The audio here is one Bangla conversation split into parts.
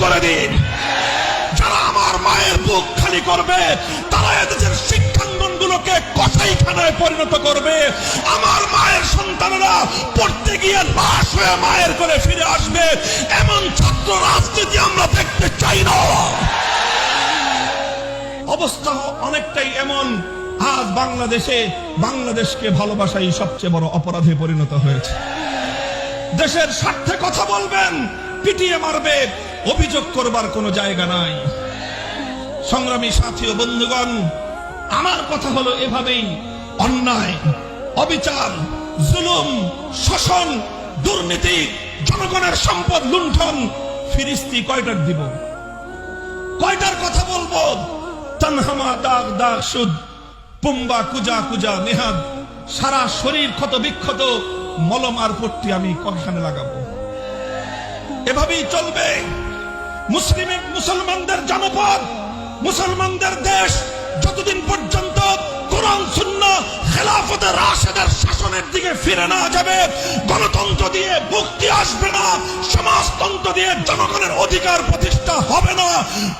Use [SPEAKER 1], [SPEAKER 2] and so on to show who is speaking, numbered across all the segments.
[SPEAKER 1] করে দিন। যারা আমার মায়ের বুক খালি করবে, তারা এদেশের শিক্ষাঙ্গনগুলোকে কসাইখানায় পরিণত করবে। আমার মায়ের সন্তানেরা পড়তে গিয়ে লাশ হয়ে মায়ের করে ফিরে আসবে। এমন ছাত্র রাজনীতি আমরা দেখতে চাই না। অবস্থা অনেকটাই এমন। আজ বাংলাদেশে বাংলাদেশকে ভালোবাসাই সবচেয়ে বড় অপরাধে পরিণত হয়েছে। দেশের স্বার্থে কথা বলবেন, পিটিয়ে মারবে। অভিযোগ করবার কোনো জায়গা নাই। সংগ্রামী সাথী ও বন্ধুগণ, আমার কথা হলো এভাবেই। অন্যায়, অবিচার, জুলুম, শোষণ, দুর্নীতি, জনগণের সম্পদ লুণ্ঠন, ফিরিস্তি কয়টার দিব? কয়টার কথা বলব? তানহামা দাগ দাগ সুদ, পুম্বা কুজা কুজা নেহাদ সারা শরীর ক্ষত বিক্ষত, মলম আর পট্টি আমি কখানে লাগাবো? এভাবেই চলবে। মুসলিমের, মুসলমানদের জনপদ, মুসলমানদের দেশ, যতদিন পর্যন্ত কোরআন শূন্য খেলাফতে রাশেদের শাসনের দিকে ফিরে না যাবে, গণতন্ত্র দিয়ে মুক্তি আসবে না, সমাজতন্ত্র দিয়ে জনগণের অধিকার প্রতিষ্ঠা হবে না,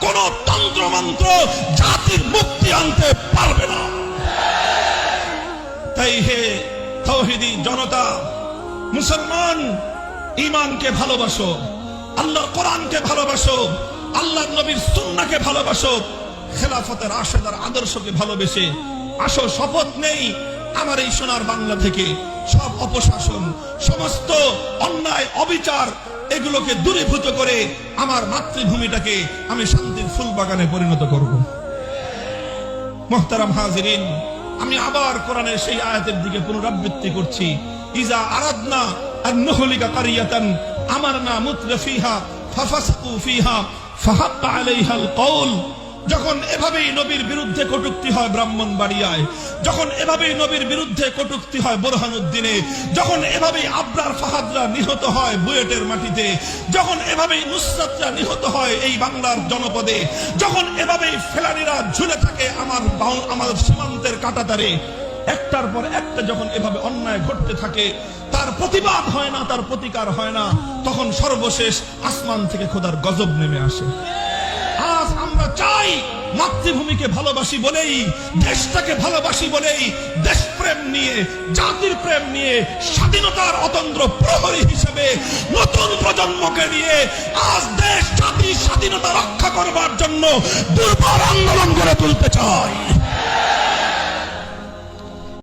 [SPEAKER 1] কোন তন্ত্রমন্ত্র জাতির মুক্তি আনতে পারবে না। তাই হে তৌহিদি জনতা, মুসলমান ইমানকে ভালোবাসো। আল্লাহ কোরআনকে ভালোবাসো আল্লাহ নবীর সুন্নাকে ভালোবাসো, খেলাফতের আশেদার আদর্শকে ভালোবেসে। আসো, শপথ নেই আমার এই সোনার বাংলা থেকে। সব অপশাসন, সমস্ত অন্যায়, অবিচার, এগুলোকে দূরীভূত করে আমার মাতৃভূমিটাকে আমি শান্তির ফুল বাগানে পরিণত করব। মোহতারাম হাজিরিন, আমি আবার কোরআনের সেই আয়াতের দিকে পুনরাবৃত্তি করছি। ইজা আরাধনা আর নহলিকা কারিয়াতান আমারনা মুতরফিহা ফাফাসকু ফিহা ফাহাক্কা আলাইহাল কওল। যখন এভাবেই নবীর বিরুদ্ধে কটুক্তি হয় ব্রাহ্মণ বাড়িয়ায় যখন এভাবেই নবীর বিরুদ্ধে কটুক্তি হয় বোরহানুদ্দিনে, যখন এভাবেই আবরার ফাহাদরা নিহত হয় বুয়েটের মাটিতে, যখন এভাবেই নুসরাতরা নিহত হয় এই বাংলার জনপদে, যখন এভাবেই ফেলানিরা ঝুলে থাকে আমার আমার সীমান্তের কাটাতারে একটার পর একটা যখন এভাবে অন্যায় ঘটতে থাকে, তার প্রতিবাদ হয় না, তার প্রতিকার হয় না, তখন সর্বশেষ আসমান থেকে খোদার গজব নেমে আসে। আজ আমরা চাই মাতৃভূমিকে ভালোবাসি বলেই, দেশটাকে ভালোবাসি বলেই, দেশপ্রেম নিয়ে, জাতির প্রেম নিয়ে, স্বাধীনতার অতন্ত্র প্রহরী হিসেবে নতুন প্রজন্মকে নিয়ে আজ দেশ জাতির স্বাধীনতা রক্ষা করবার জন্য দুর্বার আন্দোলন গড়ে তুলতে চাই।